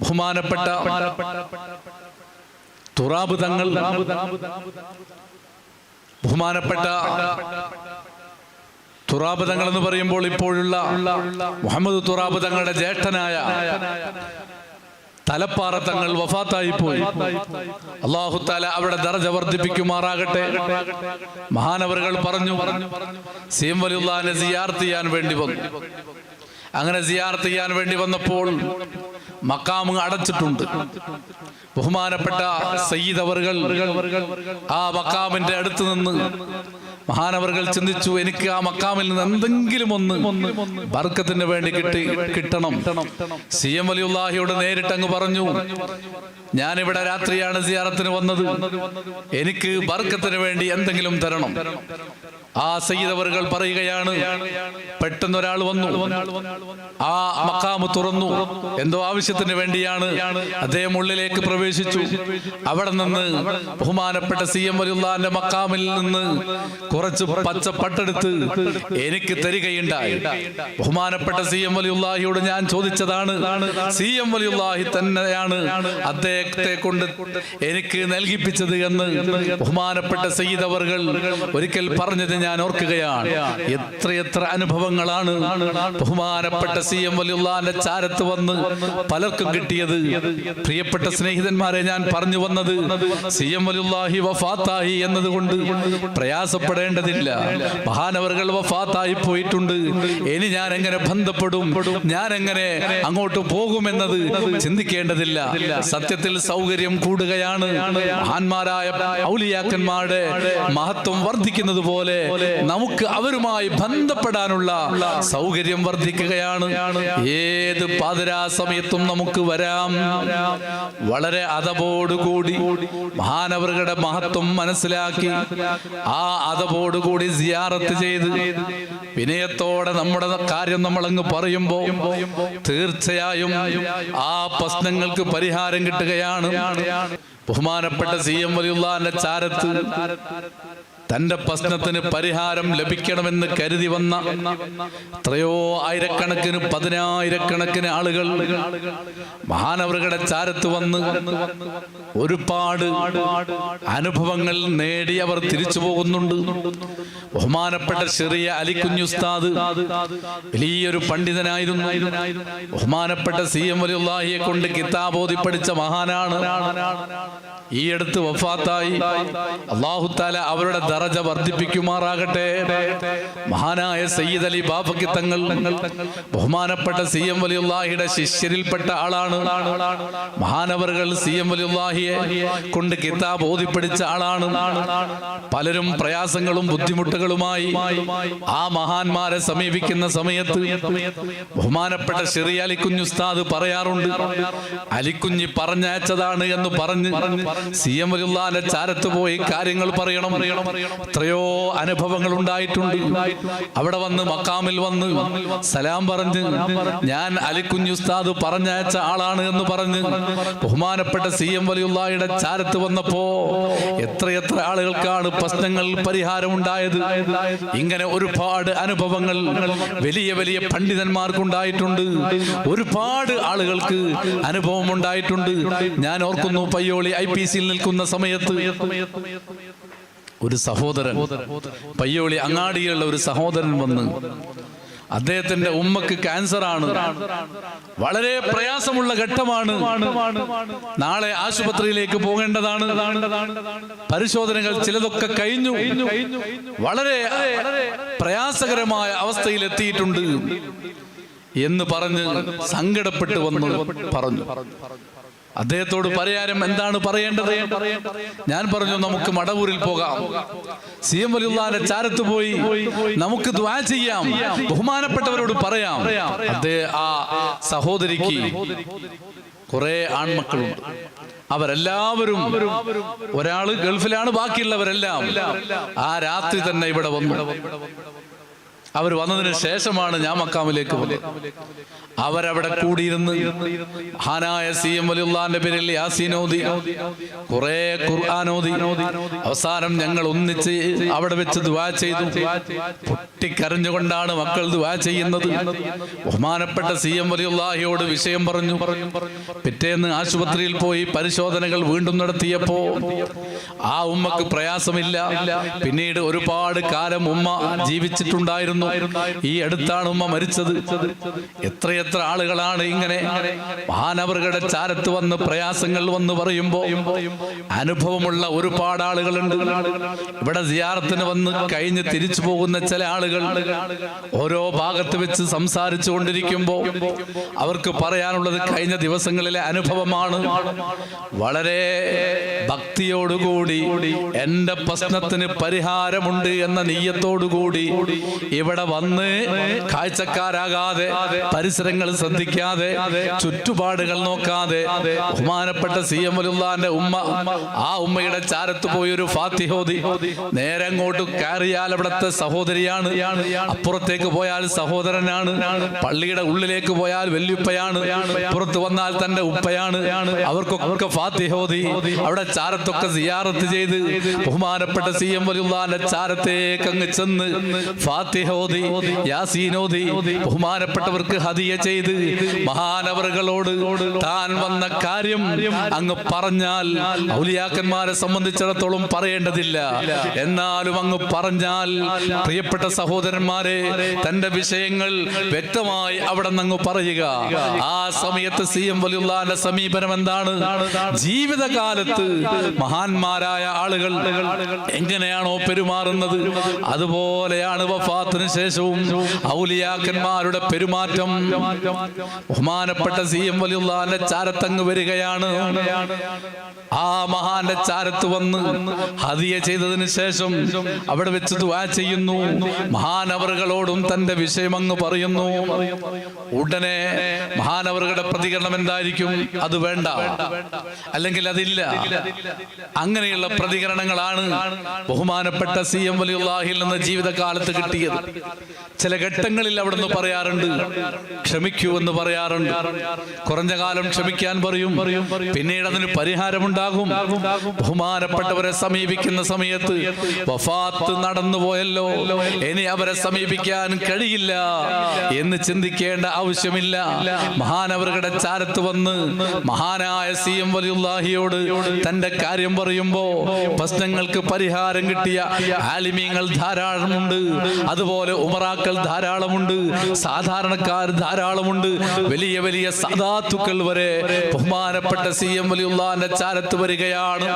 ബഹുമാനപ്പെട്ട തുറാബ് തങ്ങൾ ബഹുമാനപ്പെട്ട തുറാബ് തങ്ങൾ എന്ന് പറയുമ്പോൾ ഇപ്പോഴുള്ള മുഹമ്മദ് തുറാബ് തങ്ങളുടെ ജ്യേഷ്ഠനായ തലപ്പാറ തങ്ങൾ വഫാത്തായി പോയി അള്ളാഹു താല അവിടെ ദർജ വർദ്ധിപ്പിക്കുമാറാകട്ടെ. മഹാനവറുകൾ പറഞ്ഞു സീം വലിയുള്ളാനെ സിയാർത്ത് ചെയ്യാൻ വേണ്ടി വന്നു. അങ്ങനെ സിയാർത്ത് ചെയ്യാൻ വേണ്ടി വന്നപ്പോൾ മക്കാമ് അടച്ചിട്ടുണ്ട്. ബഹുമാനപ്പെട്ട സയ്യിദ് അവറുകൾ ആ മക്കാമിന്റെ അടുത്ത് നിന്ന് മഹാനവറുകൾ ചിന്തിച്ചു എനിക്ക് ആ മക്കാമിൽ നിന്ന് എന്തെങ്കിലും ഒന്ന് ബർക്കത്തിന് വേണ്ടി കിട്ടി കിട്ടണം. സി എം വലിയുല്ലാഹിയോട് നേരിട്ട് അങ്ങ് പറഞ്ഞു ഞാനിവിടെ രാത്രിയാണ് സിയാറത്തിന് വന്നത്. എനിക്ക് ബർക്കത്തിന് വേണ്ടി എന്തെങ്കിലും തരണം. ആ സയ്യിദ് അവറുകൾ പറയുകയാണ് പെട്ടെന്ന് ഒരാൾ വന്നു. ആ മക്കാമ് തുറന്നു. എന്തോ ആവശ്യത്തിന് വേണ്ടിയാണ് അദ്ദേഹം ഉള്ളിലേക്ക് പ്രവേശിച്ചു. അവിടെ നിന്ന് ബഹുമാനപ്പെട്ട സി എം വലിയുള്ളാന്റെ മക്കാമിൽ നിന്ന് കുറച്ച് പച്ച പട്ടെടുത്ത് എനിക്ക് തരികയുണ്ടായി. ബഹുമാനപ്പെട്ട സി എം വലിയുള്ളാഹിയോട് ഞാൻ ചോദിച്ചതാണ് സി എം വലിയുള്ളാഹി തന്നെയാണ് അദ്ദേഹത്തെ കൊണ്ട് എനിക്ക് നൽകിപ്പിച്ചത് എന്ന് ബഹുമാനപ്പെട്ട സയ്യിദ് ഒരിക്കൽ പറഞ്ഞത് ഞാൻ ഓർക്കുകയാണ്. എത്രയെത്ര അനുഭവങ്ങളാണ് ബഹുമാനപ്പെട്ട സി എം വലിയുള്ളാന്റെ ചാരത്ത് വന്ന് പലർക്കും കിട്ടിയത്. പ്രിയപ്പെട്ട സ്നേഹിതന്മാരെ ഞാൻ പറഞ്ഞു വന്നത് സി എം വലിയുള്ളാഹി വഫാത്തായി എന്നതുകൊണ്ട് പ്രയാസപ്പെടേണ്ടതില്ല. മഹാനവറുകൾ വഫാത്തായി പോയിട്ടുണ്ട്. ഇനി ഞാൻ എങ്ങനെ ബന്ധപ്പെടും? ഞാൻ എങ്ങനെ അങ്ങോട്ട് പോകുമെന്നത് ചിന്തിക്കേണ്ടതില്ല. സത്യത്തിൽ സൗകര്യം കൂടുകയാണ്. മഹാന്മാരായ ഔലിയാക്കന്മാരുടെ മഹത്വം വർദ്ധിക്കുന്നത് പോലെ നമുക്ക് അവരുമായി ബന്ധപ്പെടാനുള്ള സൗകര്യം വർദ്ധിക്കുകയാണ്. ഏത് പാതിരാ സമയത്തും നമുക്ക് വരാം. വളരെ അതപോടുകൂടി മഹാനവറുകളുടെ മഹത്വം മനസ്സിലാക്കി ആ അതപോടുകൂടി സിയാറത്ത് ചെയ്ത് വിനയത്തോടെ നമ്മുടെ കാര്യം നമ്മളങ്ങ് പറയുമ്പോ തീർച്ചയായും ആ പ്രശ്നങ്ങൾക്ക് പരിഹാരം കിട്ടുകയാണ്. ബഹുമാനപ്പെട്ട സി എം വലിയുള്ള ചാരത്ത് തന്റെ പ്രശ്നത്തിന് പരിഹാരം ലഭിക്കണമെന്ന് കരുതി വന്ന എത്രയോ ആയിരക്കണക്കിന് പതിനായിരക്കണക്കിന് ആളുകൾ മഹാനവറുകളുടെ ചാരത്ത് വന്ന് ഒരുപാട് അനുഭവങ്ങൾ നേടി അവർ തിരിച്ചു പോകുന്നുണ്ട്. ബഹുമാനപ്പെട്ട ചെറിയ അലിക്കുഞ്ഞുസ്താദ് വലിയൊരു പണ്ഡിതനായിരുന്നു. ബഹുമാനപ്പെട്ട സി എം വലിയുള്ളാഹിയെ കൊണ്ട് കിതാബോധി പഠിച്ച മഹാനാണ്. ഈ അടുത്ത് വഫാത്തായി. അള്ളാഹുത്താല അവരുടെ ദറജ വർദ്ധിപ്പിക്കുമാറാകട്ടെ. മഹാനായ സയ്യിദ് അലി ബാബക്കി തങ്ങൾ ബഹുമാനപ്പെട്ട സി എം വലിയുള്ളാഹിയുടെ ശിഷ്യരിൽപ്പെട്ട ആളാണ്. മഹാനവറുകൾ സി എം വലിയുള്ളാഹിയെ കൊണ്ട് കിതാബ് ഓതിപ്പിടിച്ച ആളാണ്. പലരും പ്രയാസങ്ങളും ബുദ്ധിമുട്ടുകളുമായി ആ മഹാന്മാരെ സമീപിക്കുന്ന സമയത്ത് ബഹുമാനപ്പെട്ട ഷെറി അലിക്കുഞ്ഞുസ്താദ് പറയാറുണ്ട് അലിക്കുഞ്ഞി പറഞ്ഞയച്ചതാണ് എന്ന് പറഞ്ഞ് സി എം വലിയുള്ള ചാരത്ത് പോയി കാര്യങ്ങൾ പറയണം. എത്രയോ അനുഭവങ്ങൾ ഉണ്ടായിട്ടുണ്ട് അവിടെ വന്ന് മക്കാമിൽ വന്ന് സലാം പറഞ്ഞ് ഞാൻ അലിക്കുഞ്ഞു ഉസ്താദ് പറഞ്ഞയച്ച ആളാണ് എന്ന് പറഞ്ഞ് ബഹുമാനപ്പെട്ട സി എം വലിയുള്ളായുടെ ചാരത്ത് വന്നപ്പോ എത്രയെത്ര ആളുകൾക്കാണ് പ്രശ്നങ്ങൾ പരിഹാരം പരിഹാരമുണ്ടായത്. ഇങ്ങനെ ഒരുപാട് അനുഭവങ്ങൾ വലിയ വലിയ പണ്ഡിതന്മാർക്കുണ്ടായിട്ടുണ്ട്. ഒരുപാട് ആളുകൾക്ക് അനുഭവം ഉണ്ടായിട്ടുണ്ട് ഞാൻ ഓർക്കുന്നു പയ്യോളി ഐ പി സിയിൽ നിൽക്കുന്ന സമയത്ത് ഒരു സഹോദരൻ പയ്യോളി അങ്ങാടിയിലുള്ള ഒരു സഹോദരൻ വന്ന് അദ്ദേഹത്തിന്റെ ഉമ്മക്ക് ക്യാൻസർ ആണ് വളരെ പ്രയാസമുള്ള ഘട്ടമാണ്. നാളെ ആശുപത്രിയിലേക്ക് പോകേണ്ടതാണ്. പരിശോധനകൾ ചിലതൊക്കെ കഴിഞ്ഞു. വളരെ പ്രയാസകരമായ അവസ്ഥയിൽ എത്തിയിട്ടുണ്ട് എന്ന് പറഞ്ഞ് സങ്കടപ്പെട്ട് വന്നു പറഞ്ഞു. അദ്ദേഹത്തോട് പരിഹാരം എന്താണ് പറയേണ്ടത്? ഞാൻ പറഞ്ഞു നമുക്ക് മടവൂരിൽ പോകാം. സി എം വലിയുള്ളാന്റെ ചാരത്ത് പോയി നമുക്ക് ദ്വാ ചെയ്യാം. ബഹുമാനപ്പെട്ടവരോട് പറയാം. അദ്ദേഹം ആ സഹോദരിക്ക് കുറെ ആൺമക്കളുണ്ട്. അവരെല്ലാവരും ഒരാൾ ഗൾഫിലാണ് ബാക്കിയുള്ളവരെല്ലാം ആ രാത്രി തന്നെ ഇവിടെ വന്നു. അവർ വന്നതിന് ശേഷമാണ് ഞാൻ മക്കാമിലേക്ക് വന്നത്. അവരവിടെ കൂടിയിരുന്ന് ഹാനായ സി എം വലിയുള്ളാന്റെ പേരിൽ യാസീനോദി കുറെ ഖുർആാനോദി അവസാനം ഞങ്ങൾ ഒന്നിച്ച് അവിടെ വെച്ച് ദുവാ ചെയ്തു. പൊട്ടിക്കരഞ്ഞുകൊണ്ടാണ് മക്കൾ ദുവാ ചെയ്യുന്നത്. ബഹുമാനപ്പെട്ട സി എം വലിയുള്ളാഹിയോട് വിഷയം പറഞ്ഞു. പിറ്റേന്ന് ആശുപത്രിയിൽ പോയി പരിശോധനകൾ വീണ്ടും നടത്തിയപ്പോ ആ ഉമ്മക്ക് പ്രയാസമില്ല. പിന്നീട് ഒരുപാട് കാലം ഉമ്മ ജീവിച്ചിട്ടുണ്ടായിരുന്നു. ഈ അടുത്താണ് ഉമ്മ മരിച്ചത്. എത്രയെത്ര ആളുകളാണ് ഇങ്ങനെ മഹാനവറുകളുടെ ചാരത്ത് വന്ന് പ്രയാസങ്ങൾ വന്ന് പറയുമ്പോ അനുഭവമുള്ള ഒരുപാട് ആളുകളുണ്ട്. ഇവിടെ സിയാറത്തിന് വന്ന് കഴിഞ്ഞ് തിരിച്ചു പോകുന്ന ചില ആളുകൾ ഓരോ ഭാഗത്ത് വെച്ച് സംസാരിച്ചു കൊണ്ടിരിക്കുമ്പോ അവർക്ക് പറയാനുള്ളത് കഴിഞ്ഞ ദിവസങ്ങളിലെ അനുഭവമാണ്. വളരെ ഭക്തിയോടുകൂടി എന്റെ പ്രശ്നത്തിന് പരിഹാരമുണ്ട് എന്ന നീയത്തോടുകൂടി ഇവിടെ വന്ന് കാഴ്ചക്കാരാകാതെ പരിസരങ്ങൾ ശ്രദ്ധിക്കാതെ ചുറ്റുപാടുകൾ നോക്കാതെ ബഹുമാനപ്പെട്ട സി എം അലുല്ലാന്റെ ഉമ്മ ആ ഉമ്മയുടെ ചാരത്ത് പോയി ഒരു നേരെ അങ്ങോട്ട് കയറിയാൽ അവിടുത്തെ സഹോദരിയാണ് അപ്പുറത്തേക്ക് പോയാൽ സഹോദരനാണ് പള്ളിയുടെ ഉള്ളിലേക്ക് പോയാൽ വല്യുപ്പയാണ് പുറത്ത് വന്നാൽ തന്റെ ഉപ്പയാണ് അവർക്കൊക്കെ ഫാത്തിഹോദി അവിടെ ചാരത്തൊക്കെ സിയാറത്ത് ചെയ്ത് ബഹുമാനപ്പെട്ട സി എം വലിയുള്ളാന്റെ ചാരത്തേക്ക് അങ്ങ് ചെന്ന് ഫാത്തിഹോദി യാസീനോതി ബഹുമാനപ്പെട്ടവർക്ക് ഹതിയ ചെയ്ത് മഹാനവറുകളോട് താൻ വന്ന കാര്യം അങ്ങ് പറഞ്ഞാൽ ഔലിയാക്കന്മാരെ സംബന്ധിച്ചിടത്തോളം പറയേണ്ടതില്ല. എന്നാലും അങ്ങ് പറഞ്ഞാൽ പ്രിയപ്പെട്ട സഹോദരന്മാരെ തന്റെ വിഷയങ്ങൾ വ്യക്തമായി അവിടെ നിന്ന് അങ്ങ് പറയുക. ആ സമയത്ത് സി എം വലിയുള്ളാന്റെ സമീപനം എന്താണ്? ജീവിതകാലത്ത് മഹാന്മാരായ ആളുകൾ എങ്ങനെയാണോ പെരുമാറുന്നത്? അതുപോലെയാണ് വഫാത്തിന് ശേഷവും ഔലിയാക്കന്മാരുടെ പെരുമാറ്റം ബഹുമാനപ്പെട്ട സി എം വലിയുള്ളാന്റെ ചാരത്തങ്ങ് വരികയാണ്. ആ മഹാന്റെ ചാരത്ത് വന്ന് ഹദിയ ചെയ്തതിന് ശേഷം അവിടെ വെച്ച് ദുവാ ചെയ്യുന്നു. മഹാനവറുകളോടും തന്റെ വിഷയം അങ്ങ് പറയുന്നു. ഉടനെ മഹാനവറുകളുടെ പ്രതികരണം എന്തായിരിക്കും? അത് വേണ്ട. അല്ലെങ്കിൽ അതില്ല. അങ്ങനെയുള്ള പ്രതികരണങ്ങളാണ് ബഹുമാനപ്പെട്ട സി എം വലിയുള്ളാഹിൽ നിന്ന് ജീവിതകാലത്ത് കിട്ടിയത്. ചില ഘട്ടങ്ങളിൽ അവിടുന്ന് പറയാറുണ്ട് ക്ഷമിക്കൂ എന്ന് പറയാറുണ്ട്. കുറഞ്ഞ കാലം ക്ഷമിക്കാൻ പറയും. പിന്നീട് അതിന് പരിഹാരമുണ്ടാകും. ബഹുമാനപ്പെട്ടവരെ സമീപിക്കുന്ന സമയത്ത് വഫാത്ത് നടന്നു പോയല്ലോ ഇനി അവരെ സമീപിക്കാൻ കഴിയില്ല എന്ന് ചിന്തിക്കേണ്ട ആവശ്യമില്ല. മഹാനവരുടെ ചാരത്ത് വന്ന് മഹാനായ സി എം വലിയുള്ളാഹിയോട് തന്റെ കാര്യം പറയുമ്പോ പ്രശ്നങ്ങൾക്ക് പരിഹാരം കിട്ടിയ ആലിമീങ്ങൾ ധാരാളമുണ്ട്. അതുപോലെ ഉമറാക്കൾ ധാരാളമുണ്ട് സാധാരണക്കാർ ധാരാളമുണ്ട്. വലിയ വലിയ സദാത്തുക്കൾ വരെ ബഹുമാനപ്പെട്ട സി എം വലിയുള്ളാന്റെ ചാരത്ത് വരികയാണ്.